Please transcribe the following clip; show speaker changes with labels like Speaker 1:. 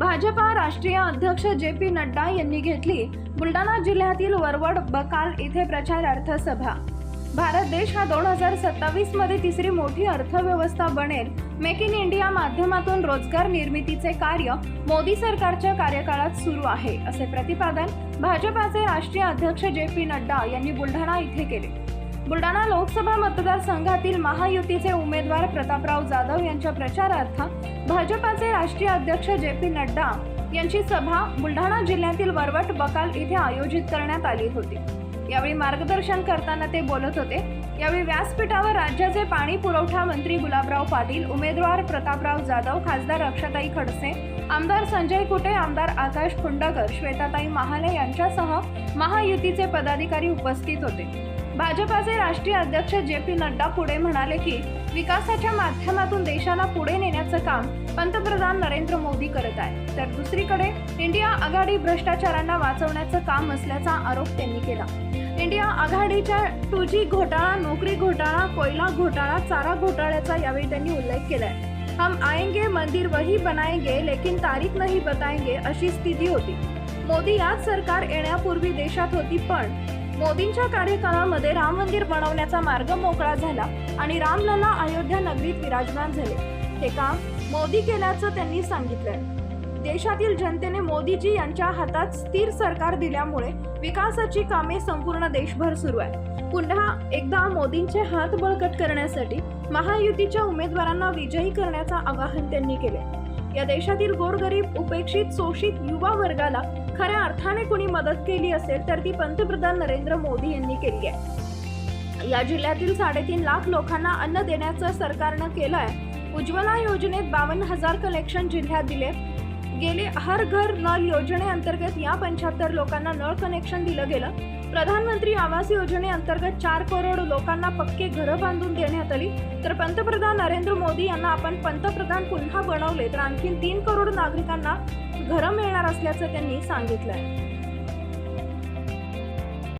Speaker 1: भाजपा राष्ट्रीय अध्यक्ष J P Nadda यांनी घेतली बुलढाणा जिल्ह्यातील वरवड बकाल इथे प्रचारार्थ सभा भारत देश हा दोन हजार सत्तावीसमध्ये तिसरी मोठी अर्थव्यवस्था बनेल. मेक इन इंडिया माध्यमातून रोजगार निर्मितीचे कार्य मोदी सरकारच्या कार्यकाळात सुरू आहे असे प्रतिपादन भाजपाचे राष्ट्रीय अध्यक्ष जे पी नड्डा यांनी बुलढाणा इथे केले. बुलढाणा लोकसभा मतदारसंघातील महायुतीचे उमेदवार प्रतापराव जाधव यांच्या प्रचारार्थ भाजपाचे राष्ट्रीय अध्यक्ष जे पी नड्डा यांची सभा बुलढाणा जिल्ह्यातील वरवट बकाल इथे आयोजित करण्यात आली होती. यावेळी मार्गदर्शन करताना ते बोलत होते. यावेळी व्यासपीठावर राज्याचे पाणी पुरवठा मंत्री गुलाबराव पाटील उमेदवार प्रतापराव जाधव खासदार अक्षताई खडसे आमदार संजय कुटे आमदार आकाश खुंडकर श्वेताताई महाले यांच्यासह महायुतीचे पदाधिकारी उपस्थित होते. भाजपाचे राष्ट्रीय अध्यक्ष जे पी नड्डा पुढे म्हणाले की विकासाच्या माध्यमातून देशाला पुढे नेण्याचं काम पंतप्रधान नरेंद्र मोदी करत आहे तर दुसरीकडे इंडिया आघाडी भ्रष्टाचारांना वाचवण्याचं काम असल्याचा आरोप त्यांनी केला. इंडिया आघाडीच्या टू जी घोटाळा नोकरी घोटाळा कोयला घोटाळा चारा घोटाळ्याचा यावेळी त्यांनी उल्लेख केलाय. हम आएंगे मंदिर वही बनाएंगे लेकिन तारीख नहीं बताएंगे अशी स्थिती होती. मोदी याच सरकार येण्यापूर्वी देशात होती पण मोदींच्या कार्यकाळामध्ये राम मंदिर बनवण्याचा मार्ग मोकळा झाला आणि रामलला अयोध्या नगरीत विराजमान झाले. हे काम मोदी केल्याचं त्यांनी सांगितलंय. देशातील जनतेने मोदीजी यांच्या हातात स्थिर सरकार दिल्यामुळे विकासाची कामे संपूर्ण देशभर सुरू आहे पुन्हा एकदा मोदींचे हात बळकट करण्यासाठी महायुतीच्या उमेदवारांना विजयी करण्याचं आवाहन त्यांनी केले या देशातील गोरगरीब उपेक्षित शोषित युवा वर्गाला खऱ्या अर्थाने कोणी मदत केली असेल तर ती पंतप्रधान नरेंद्र मोदी यांनी केली आहे. या जिल्ह्यातील साडेतीन लाख लोकांना अन्न देण्याचं सरकारनं केलं आहे उज्ज्वला योजनेत बावन्न हजार कनेक्शन जिल्ह्यात दिले. गेले हर घर नळ योजनेअंतर्गत या पंच्याहत्तर लोकांना नळ कनेक्शन दिलं गेलं. प्रधानमंत्री आवास योजनेअंतर्गत चार करोड लोकांना पक्के घरं बांधून देण्यात आली. तर पंतप्रधान नरेंद्र मोदी यांना आपण पंतप्रधान पुन्हा बनवले तर आणखी तीन करोड नागरिकांना घरं मिळणार असल्याचं त्यांनी सांगितलं आहे